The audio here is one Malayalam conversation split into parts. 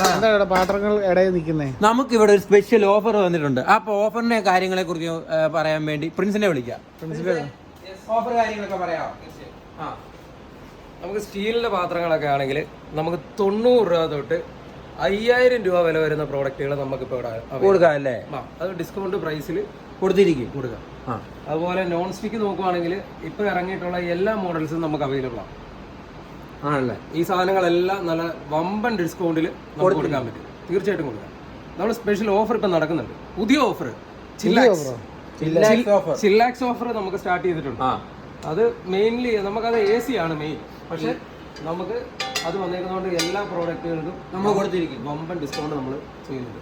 പാത്രങ്ങൾ ഇടയിൽ നമുക്ക് ഇവിടെ ഒരു സ്പെഷ്യൽ ഓഫർ വന്നിട്ടുണ്ട്. അപ്പൊ ഓഫറിന്റെ കാര്യങ്ങളെ കുറിച്ച് പറയാൻ വേണ്ടി പ്രിൻസിനെ വിളിക്കാം. ഓഫർ കാര്യങ്ങളൊക്കെ പറയാം ആ. നമുക്ക് സ്റ്റീലിന്റെ പാത്രങ്ങളൊക്കെ ആണെങ്കിൽ നമുക്ക് തൊണ്ണൂറ് രൂപ തൊട്ട് അയ്യായിരം രൂപ വില വരുന്ന പ്രോഡക്റ്റുകൾ നമുക്കിപ്പോൾ ഇവിടെ കൊടുക്കാം അല്ലേ? ആ, അത് ഡിസ്കൗണ്ട് പ്രൈസിൽ കൊടുത്തിരിക്കും. കൊടുക്കാം. ആ. അതുപോലെ നോൺ സ്റ്റിക്ക് നോക്കുവാണെങ്കിൽ ഇപ്പോൾ ഇറങ്ങിയിട്ടുള്ള എല്ലാ മോഡൽസും നമുക്ക് അവൈലബിൾ ആണ്. ആണല്ലേ? ഈ സാധനങ്ങളെല്ലാം നല്ല വമ്പൻ ഡിസ്കൗണ്ടിൽ നമുക്ക് കൊടുക്കാൻ പറ്റും. തീർച്ചയായിട്ടും കൊടുക്കാം. നമ്മൾ സ്പെഷ്യൽ ഓഫർ ഇപ്പം നടക്കുന്നുണ്ട്. പുതിയ ഓഫർ ചില്ലാക്സ് ഓഫർ നമുക്ക് സ്റ്റാർട്ട് ചെയ്തിട്ടുണ്ട്. അത് മെയിൻലി നമുക്കത് എ സി ആണ് മെയിൻ പക്ഷെ നമുക്ക് അത് വന്നേക്കുന്നതുകൊണ്ട് എല്ലാ പ്രോഡക്റ്റുകൾക്കും നമ്മൾ കൊടുത്തിരിക്കും. വമ്പൻ ഡിസ്കൗണ്ട് നമ്മൾ ചെയ്യുന്നുണ്ട്.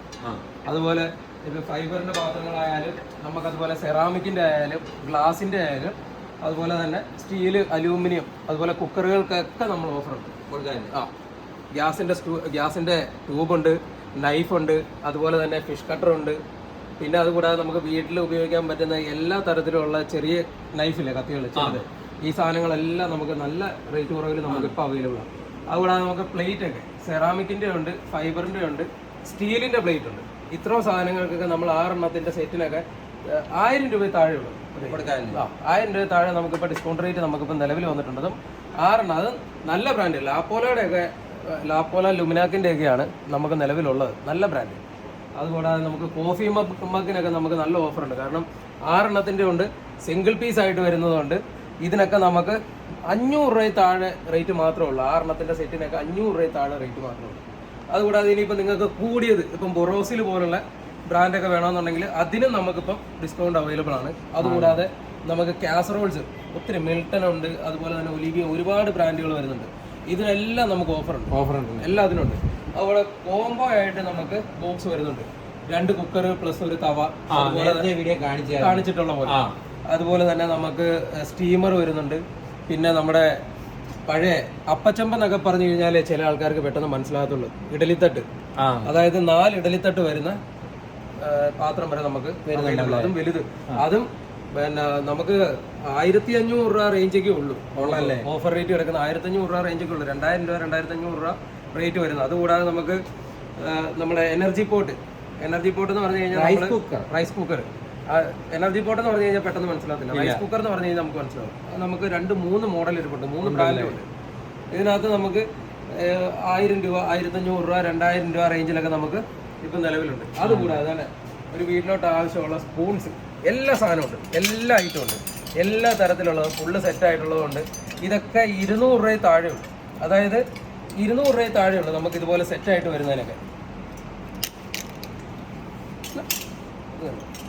അതുപോലെ ഇപ്പോൾ ഫൈബറിന്റെ പാത്രങ്ങളായാലും നമുക്കതുപോലെ സെറാമിക്കിന്റെ ആയാലും ഗ്ലാസിന്റെ ആയാലും അതുപോലെ തന്നെ സ്റ്റീൽ അലൂമിനിയം അതുപോലെ കുക്കറുകൾക്കൊക്കെ നമ്മൾ ഓഫർ കൊടുക്കാൻ ആ ഗ്യാസിന്റെ ഗ്യാസിന്റെ ഗ്യാസിന്റെ നൈഫുണ്ട് ഉണ്ട് നൈഫ് ഉണ്ട് അതുപോലെ തന്നെ ഫിഷ് കട്ടർ ഉണ്ട് പിന്നെ അതുകൂടാതെ നമുക്ക് വീട്ടിൽ ഉപയോഗിക്കാൻ പറ്റുന്ന എല്ലാ തരത്തിലുള്ള ചെറിയ നൈഫില്ലേ കത്തികൾ ചെറുത്. ഈ സാധനങ്ങളെല്ലാം നമുക്ക് നല്ല റേറ്റ് കുറവിൽ നമുക്ക് ഇപ്പോൾ അവൈലബിൾ ആണ് അതുകൂടാതെ നമുക്ക് പ്ലേറ്റ് ഒക്കെ സെറാമിക്കിന്റെ ഉണ്ട് ഫൈബറിന്റെ ഉണ്ട് സ്റ്റീലിന്റെ പ്ലേറ്റ് ഉണ്ട്. ഇത്രയും സാധനങ്ങൾക്കൊക്കെ നമ്മൾ ആറെണ്ണത്തിന്റെ സെറ്റിനൊക്കെ ആയിരം രൂപ താഴെയുള്ളത് ആ ആയിരം രൂപ താഴെ നമുക്കിപ്പോൾ ഡിസ്കൗണ്ട് റേറ്റ് നമുക്കിപ്പോൾ നിലവിൽ വന്നിട്ടുണ്ടതും ആറെണ്ണം അത് നല്ല ബ്രാൻഡ് ലാപ്പോലയുടെ ഒക്കെ ലാപ്പോല ലുമിനാക്കിന്റെ ഒക്കെയാണ് നമുക്ക് നിലവിലുള്ളത്. നല്ല ബ്രാൻഡ് അതുകൂടാതെ നമുക്ക് കോഫി മഗ് മഗ്ഗിനൊക്കെ നമുക്ക് നല്ല ഓഫർ ഉണ്ട്. കാരണം ആറെണ്ണത്തിന്റെ ഉണ്ട് സിംഗിൾ പീസ് ആയിട്ട് വരുന്നതുകൊണ്ട് ഇതിനൊക്കെ നമുക്ക് അഞ്ഞൂറ് രൂപ താഴെ റേറ്റ് മാത്രമേ ഉള്ളൂ. ആറെണ്ണത്തിന്റെ സെറ്റിനൊക്കെ അഞ്ഞൂറ് രൂപ താഴെ റേറ്റ് മാത്രമേ ഉള്ളൂ. അതുകൂടാതെ ഇനിയിപ്പോൾ നിങ്ങൾക്ക് കൂടിയത് ഇപ്പം ബൊറോസിൽ പോലുള്ള ബ്രാൻഡൊക്കെ വേണമെന്നുണ്ടെങ്കിൽ അതിനും നമുക്കിപ്പം ഡിസ്കൗണ്ട് അവൈലബിൾ ആണ്. അതുകൂടാതെ നമുക്ക് കാസറോൾസ് ഒത്തിരി മിൽട്ടൺ ഉണ്ട് അതുപോലെ തന്നെ ഒലിവിയ ഒരുപാട് ബ്രാൻഡുകൾ വരുന്നുണ്ട്. ഇതിനെല്ലാം നമുക്ക് ഓഫർ ഉണ്ട്. ഓഫർ ഉണ്ട്. എല്ലാത്തിനും ഉണ്ട്. അതുപോലെ കോംബോ ആയിട്ട് നമുക്ക് ബോക്സ് വരുന്നുണ്ട്. രണ്ട് കുക്കർ പ്ലസ് ഒരു തവ. കാണിച്ചിട്ടുള്ള പോലെ. അതുപോലെ തന്നെ നമുക്ക് സ്റ്റീമർ വരുന്നുണ്ട്. പിന്നെ നമ്മുടെ പഴയ അപ്പച്ചമ്പ എന്നൊക്കെ പറഞ്ഞു കഴിഞ്ഞാൽ ചില ആൾക്കാർക്ക് പെട്ടെന്ന് മനസ്സിലാകത്തുള്ളൂ. ഇഡലിത്തട്ട്. അതായത് നാല് ഇഡലിത്തട്ട് വരുന്ന പാത്രം വരെ നമുക്ക് അതും വലുത്. അതും പിന്നെ നമുക്ക് ആയിരത്തി അഞ്ഞൂറ് രൂപ റേഞ്ചൊക്കെ ഉള്ളൂ? ഓഫർ റേറ്റ് കിടക്കുന്ന ആയിരത്തി അഞ്ഞൂറ് രൂപ റേഞ്ചൊക്കെ ഉള്ളൂ. രണ്ടായിരം രൂപ രണ്ടായിരത്തി അഞ്ഞൂറ് രൂപ റേറ്റ് വരുന്നത്. അതുകൂടാതെ നമുക്ക് നമ്മുടെ എനർജി പോട്ട് എനർജി പോട്ട് എന്ന് പറഞ്ഞു കഴിഞ്ഞാൽ rice cooker rice cooker energy pot എന്ന് പറഞ്ഞു കഴിഞ്ഞാൽ പെട്ടെന്ന് മനസ്സിലാകത്തില്ല റൈസ് കുക്കർ എന്ന് പറഞ്ഞു കഴിഞ്ഞാൽ നമുക്ക് മനസ്സിലാവും. നമുക്ക് രണ്ട് മൂന്ന് മോഡൽ ഇരിപ്പുണ്ട്. മൂന്ന് ബ്രാൻഡുണ്ട് ഇതിനകത്ത് നമുക്ക് ആയിരം രൂപ ആയിരത്തഞ്ഞൂറ് രൂപ രണ്ടായിരം രൂപ റേഞ്ചിലൊക്കെ നമുക്ക് ഇപ്പം നിലവിലുണ്ട്. അതുകൂടാതെ തന്നെ ഒരു വീട്ടിലോട്ട് ആവശ്യമുള്ള സ്പൂൺസ് എല്ലാ സാധനവും ഉണ്ട് എല്ലാ ഐറ്റവും ഉണ്ട്. എല്ലാ തരത്തിലുള്ളതും ഫുള്ള് സെറ്റ് ആയിട്ടുള്ളതുകൊണ്ട് ഇതൊക്കെ ഇരുന്നൂറ് രൂപയിൽ താഴെയുള്ളൂ. അതായത് ഇരുന്നൂറ് രൂപയിൽ താഴെയുള്ളൂ നമുക്ക് ഇതുപോലെ സെറ്റ് ആയിട്ട് വരുന്നതിനൊക്കെ.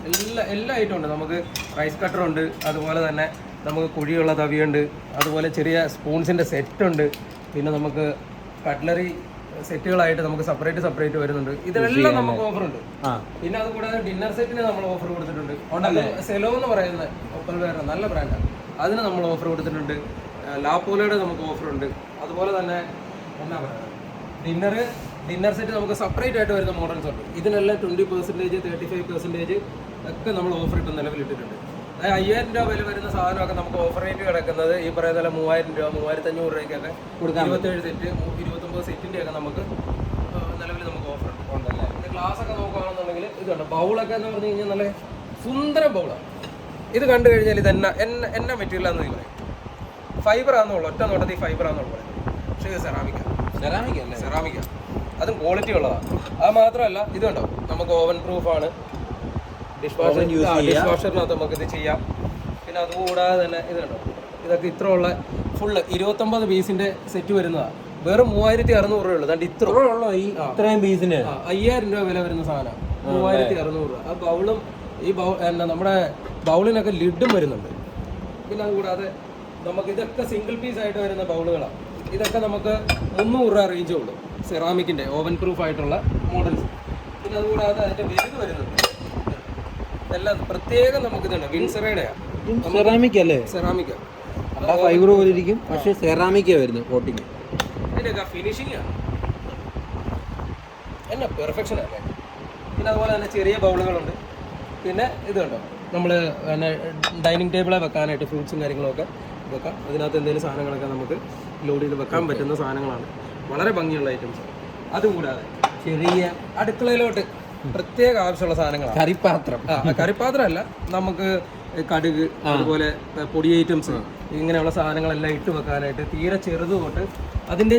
എല്ലാ എല്ലാ ഐറ്റം ഉണ്ട്. നമുക്ക് റൈസ് കട്ടറുണ്ട് അതുപോലെ തന്നെ നമുക്ക് കുഴിയുള്ള തവിയുണ്ട്. അതുപോലെ ചെറിയ സ്പൂൺസിന്റെ സെറ്റുണ്ട് പിന്നെ നമുക്ക് കട്ട്ലറി സെറ്റുകളായിട്ട് നമുക്ക് സെപ്പറേറ്റ് സെപ്പറേറ്റ് വരുന്നുണ്ട്. ഇതിനെല്ലാം നമുക്ക് ഓഫർ ഉണ്ട്. പിന്നെ അത് കൂടാതെ ഡിന്നർ സെറ്റിന് നമ്മൾ ഓഫർ കൊടുത്തിട്ടുണ്ട്. ഉണ്ടല്ലേ? സെലോ എന്ന് പറയുന്ന ഒപ്പൽ വേറെ നല്ല ബ്രാൻഡാണ് അതിന് നമ്മൾ ഓഫർ കൊടുത്തിട്ടുണ്ട്. ലാപ്പോലയുടെ നമുക്ക് ഓഫർ ഉണ്ട്. അതുപോലെ തന്നെ എന്നാ പറയുക? ഡിന്നർ ഡിന്നർ സെറ്റ് നമുക്ക് സെപ്പറേറ്റ് ആയിട്ട് വരുന്ന മോഡൽസ് ഉണ്ട്. ഇതിനെല്ലാം twenty percentage thirty five percentage ഒക്കെ നമ്മൾ ഓഫർ ഇപ്പം നിലവിലിട്ടിട്ടുണ്ട്. അയ്യായിരം രൂപ വില വരുന്ന സാധനമൊക്കെ നമുക്ക് ഓഫർ റേറ്റ് കിടക്കുന്നത് ഈ പറയുന്ന പോലെ മൂവായിരം രൂപ മൂവായിരത്തി അഞ്ഞൂറ് രൂപയ്ക്കൊക്കെ ഇരുപത്തേഴ് സെറ്റ് ഇരുപത്തൊമ്പത് സെറ്റിന്റെ ഒക്കെ നമുക്ക് നിലവിൽ നമുക്ക് ഓഫർ ഉണ്ട്. ഉണ്ടല്ലേ? പിന്നെ ഗ്ലാസ് ഒക്കെ നോക്കുകയാണെന്നുണ്ടെങ്കിൽ ഇത് കണ്ടോ ബൗളൊക്കെ എന്ന് പറഞ്ഞു കഴിഞ്ഞാൽ നല്ല സുന്ദര ബൗളാണ് ഇത് കണ്ടു കഴിഞ്ഞാൽ ഇത് എന്നാ എന്ന എന്നാ മെറ്റീരിയൽ ആണെന്ന് പറയും. ഫൈബർ ആണെന്നുള്ളൂ ഒറ്റ നോട്ടത്തിൽ ഫൈബർ ആണെന്നുള്ളൂ പക്ഷേ ഇത് സെറാമിക്ക സെറാമിക്ക അല്ലേ? സെറാമിക്ക അതും ക്വാളിറ്റി ഉള്ളതാണ് അത് മാത്രമല്ല ഇത് കണ്ടോ? നമുക്ക് ഓവൻ പ്രൂഫാണ് ഡിഷ് വാഷർ use ചെയ്യാം. ഡിഷ് വാഷറിനകത്ത് നമുക്ക് ഇത് ചെയ്യാം. പിന്നെ അതുകൂടാതെ തന്നെ ഇതുണ്ടോ ഇതൊക്കെ ഇത്ര ഉള്ള ഫുള്ള് ഇരുപത്തൊമ്പത് പീസിന്റെ സെറ്റ് വരുന്നതാണ് വെറും മൂവായിരത്തി അറുന്നൂറ് രൂപ ഉള്ളൂ. ദാണ്ട് ഇത്ര ഉള്ളോ ഈ ഇത്രയും പീസിന് അയ്യായിരം രൂപ വില വരുന്ന സാധനമാണ് മൂവായിരത്തി അറുന്നൂറ് രൂപ ആ ബൗളും ഈ ബൗ എന്നാ നമ്മുടെ ബൗളിനൊക്കെ ലിഡും വരുന്നുണ്ട്. പിന്നെ അതുകൂടാതെ നമുക്ക് ഇതൊക്കെ സിംഗിൾ പീസ് ആയിട്ട് വരുന്ന ബൗളുകളാണ് ഇതൊക്കെ നമുക്ക് മുന്നൂറ് രൂപ റേഞ്ചേ ഉള്ളൂ. സെറാമിക്കിന്റെ ഓവൻ പ്രൂഫ് ആയിട്ടുള്ള മോഡൽസ് പിന്നെ അതുകൂടാതെ അതിന്റെ വലുത് വരുന്നുണ്ട്. എല്ലാം പ്രത്യേകം നമുക്ക് ഇതുണ്ട് വിൻസറയുടെയാണ് സെറാമിക് അല്ലേ? സെറാമിക് അല്ല ഫൈബർ പോലെ ഇരിക്കും. പക്ഷെ സെറാമിക്കാ വരുന്നത് കോട്ടിങ് ഇതിന്റെയൊക്കെ ഫിനിഷിംഗ് ആണ് എന്നാ പെർഫെക്ഷൻ അല്ലേ? പിന്നെ അതുപോലെ തന്നെ ചെറിയ ബൗളുകളുണ്ട്. പിന്നെ ഇത് കണ്ടോ നമ്മൾ പിന്നെ ഡൈനിങ് ടേബിളെ വെക്കാനായിട്ട് ഫ്രൂട്ട്സും കാര്യങ്ങളൊക്കെ വെക്കാം. അതിനകത്ത് എന്തെങ്കിലും സാധനങ്ങളൊക്കെ നമുക്ക് ലോഡ് ചെയ്ത് വെക്കാൻ പറ്റുന്ന സാധനങ്ങളാണ്. വളരെ ഭംഗിയുള്ള ഐറ്റംസ് അതുകൂടാതെ ചെറിയ അടുക്കളയിലോട്ട് പ്രത്യേക ആവശ്യമുള്ള സാധനങ്ങളാണ്. കറിപ്പാത്രം കറിപ്പാത്രമല്ല നമുക്ക് കടുക് അതുപോലെ പൊടി ഐറ്റംസ് ഇങ്ങനെയുള്ള സാധനങ്ങളെല്ലാം ഇട്ട് വെക്കാനായിട്ട് തീരെ ചെറുത് തൊട്ട് അതിന്റെയും